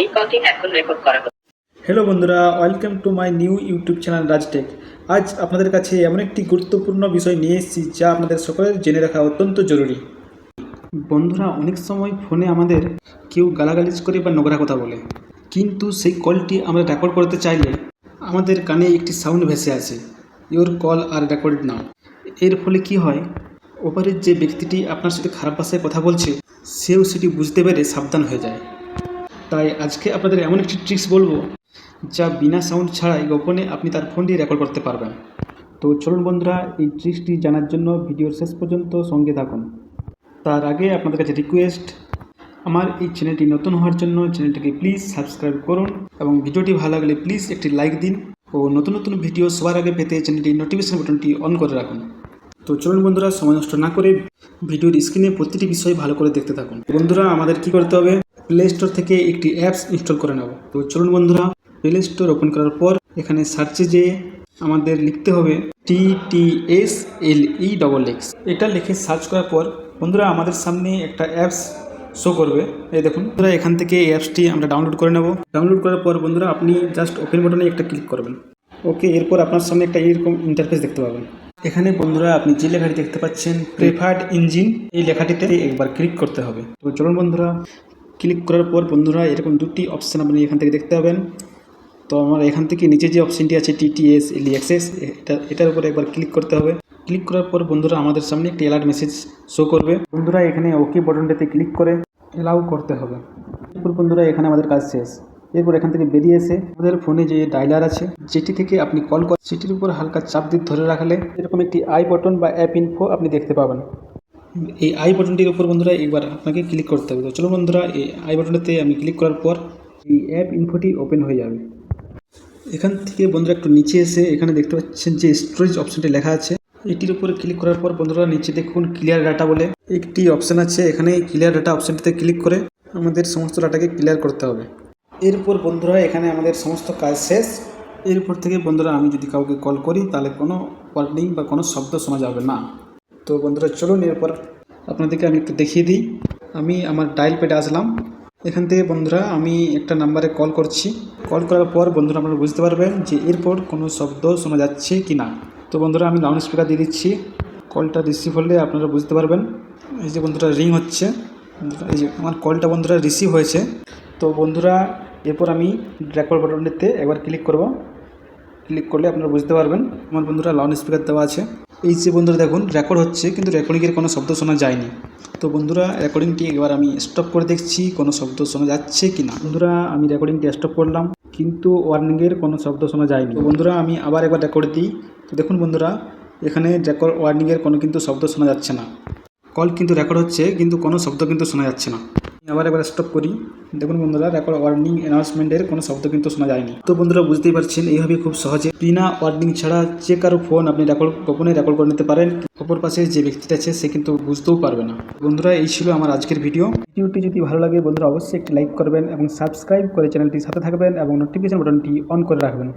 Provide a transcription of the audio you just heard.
এই কলটি এখন রেকর্ড করা হচ্ছে। হ্যালো বন্ধুরা welcome to my new YouTube channel Rajtech আজ আপনাদের কাছে এমন একটি গুরুত্বপূর্ণ বিষয় নিয়ে এসেছি, যা আপনাদের সকলের জেনে রাখা অত্যন্ত জরুরি। বন্ধুরা, অনেক সময় ফোনে আমাদের কেউ গালাগালিজ করে বা নোংরা কথা বলে। কিন্তু সেই কলটি আমরা রেকর্ড করতে চাইলে আমাদের কানে একটি সাউন্ড ভেসে আছে your call are record now এর ফলে কি হয়, ওপারের যে ব্যক্তিটি আপনার সাথে খারাপ ভাষায় কথা বলছে, সেও সেটি বুঝতে পেরে সাবধান হয়ে যায়। তাই আজকে আপনাদের এমন একটি ট্রিক্স বলব যা বিনা সাউন্ড ছাড়াই গোপনে আপনি তার ফোনটি রেকর্ড করতে পারবেন। তো চলুন বন্ধুরা, এই ট্রিক্সটি জানার জন্য ভিডিওর শেষ পর্যন্ত সঙ্গে থাকুন। তার আগে আপনাদের কাছে রিকোয়েস্ট আমার এই চ্যানেলটি নতুন হওয়ার জন্য চ্যানেলটিকে প্লিজ সাবস্ক্রাইব করুন এবং ভিডিওটি ভালো লাগলে প্লিজ একটি লাইক দিন ও নতুন নতুন ভিডিও সবার আগে পেতে চ্যানেলটির নোটিফিকেশন বাটনটি অন করে রাখুন। তো চলুন বন্ধুরা, সময় নষ্ট না করে ভিডিওর স্ক্রিনে প্রতিটি বিষয় ভালো করে দেখতে থাকুন। বন্ধুরা, আমাদের কি করতে হবে? প্লে স্টোর থেকে একটি অ্যাপস ইনস্টল করে নেব। তো চলুন বন্ধুরা প্লে স্টোর ওপেন করার পর এখানে সার্চে যেয়ে আমাদের লিখতে হবে T T S L E double X এটা লিখে সার্চ করার পর বন্ধুরা, আমাদের সামনে একটা অ্যাপস শো করবে। এই দেখুন, বন্ধুরা, এখান থেকে এই অ্যাপসটি আমরা ডাউনলোড করে নেব। ডাউনলোড করার পর বন্ধুরা, আপনি জাস্ট ওপেন বাটনে একটা ক্লিক করবেন। ওকে এরপর আপনার সামনে একটা এইরকম ইন্টারফেস দেখতে পাবেন। এখানে বন্ধুরা, আপনি যে লেখাটি দেখতে পাচ্ছেন প্রেফার্ড ইঞ্জিন এই লেখাটিতে একবার ক্লিক করতে হবে। তো চলুন বন্ধুরা ক্লিক করার পর বন্ধুরা এরকম দুটি অপশান আপনি এখান থেকে দেখতে পাবেন। তো আমার এখান থেকে নিচে যে অপশানটি আছে টিটিএস এলি অ্যাক্সেস এটা, এটার উপরে একবার ক্লিক করতে হবে। ক্লিক করার পর বন্ধুরা আমাদের সামনে একটি অ্যালার্ট মেসেজ শো করবে। বন্ধুরা এখানে ওকে বটনটাতে ক্লিক করে অ্যালাউ করতে হবে। এরপর বন্ধুরা এখানে আমাদের কাজ শেষ। এরপর এখান থেকে বেরিয়ে এসে আমাদের ফোনে যে ডায়লার আছে, যেটি থেকে আপনি কল করেন সেটির উপর হালকা চাপ দিয়ে ধরে রাখলে এরকম একটি আই বটন বা অ্যাপ ইনফো আপনি দেখতে পাবেন। এই আই বটনটির উপর বন্ধুরা একবার আপনাকে ক্লিক করতে হবে। তো চলো বন্ধুরা, এই আই বটনটাতে আমি ক্লিক করার পর এই অ্যাপ ইনফোটি ওপেন হয়ে যাবে। এখান থেকে বন্ধুরা একটু নিচে এসে এখানে দেখতে পাচ্ছেন যে স্টোরেজ অপশনটি লেখা আছে। এটির উপরে ক্লিক করার পর বন্ধুরা নিচে দেখুন ক্লিয়ার ডাটা বলে একটি অপশান আছে। এখানে ক্লিয়ার ডাটা অপশানটিতে ক্লিক করে আমাদের সমস্ত ডাটাকে ক্লিয়ার করতে হবে। এরপর বন্ধুরা এখানে আমাদের সমস্ত কাজ শেষ। এরপর থেকে বন্ধুরা আমি যদি কাউকে কল করি তাহলে কোনো ওয়ার্নিং বা কোনো শব্দ শোনা যাবে না। তো বন্ধুরা, চলুন এরপর আপনাদেরকে আমি একটু দেখিয়ে দিই। আমি আমার ডায়াল পেডে আসলাম। এখান থেকে বন্ধুরা, আমি একটা নাম্বারে কল করছি। কল করার পর বন্ধুরা, আপনারা বুঝতে পারবেন যে এরপর কোনো শব্দ শোনা যাচ্ছে কি না তো বন্ধুরা, আমি লাউড স্পিকার দিয়ে দিচ্ছি। কলটা রিসিভ হলে আপনারা বুঝতে পারবেন। এই যে বন্ধুরা রিং হচ্ছে। এই যে আমার কলটা বন্ধুরা রিসিভ হয়েছে। তো বন্ধুরা, এরপর আমি রেকর্ড বাটনটিতে একবার ক্লিক করব। ক্লিক করলে আপনারা বুঝতে পারবেন। আমার বন্ধুরা লাউড স্পিকার দেওয়া আছে। এই যে বন্ধুরা দেখুন রেকর্ড হচ্ছে, কিন্তু রেকর্ডিংয়ের কোনো শব্দ শোনা যায়নি। তো বন্ধুরা রেকর্ডিংটি একবার আমি স্টপ করে দেখছি, কোনো শব্দ শোনা যাচ্ছে কি না বন্ধুরা, আমি রেকর্ডিংটি স্টপ করলাম, কিন্তু ওয়ার্নিংয়ের কোনো শব্দ শোনা যায়নি। তো বন্ধুরা, আমি আবার একবার রেকর্ড দিই। তো দেখুন বন্ধুরা, এখানে রেকর্ড ওয়ার্নিংয়ের কোনো কিন্তু শব্দ শোনা যাচ্ছে না। কল কিন্তু রেকর্ড হচ্ছে, কিন্তু কোনো শব্দ কিন্তু শোনা যাচ্ছে না। আবার একবার স্টপ করি। দেখুন বন্ধুরা রেকর্ড ওয়ার্নিং অ্যানাউন্সমেন্টের কোনো শব্দ কিন্তু শোনা যায়নি। তো বন্ধুরা, বুঝতেই পারছেন, এইভাবে খুব সহজে বিনা ওয়ার্নিং ছাড়া যে কারও ফোন আপনি রেকর্ড গোপনে রেকর্ড করে নিতে পারেন। অপর পাশে যে ব্যক্তিটা আছে, সে কিন্তু বুঝতেও পারবে না। বন্ধুরা, এই ছিল আমার আজকের ভিডিও ভিডিওটি যদি ভালো লাগে, বন্ধুরা, অবশ্যই একটি লাইক করবেন এবং সাবস্ক্রাইব করে চ্যানেলটির সাথে থাকবেন এবং নোটিফিকেশন বাটনটি অন করে রাখবেন।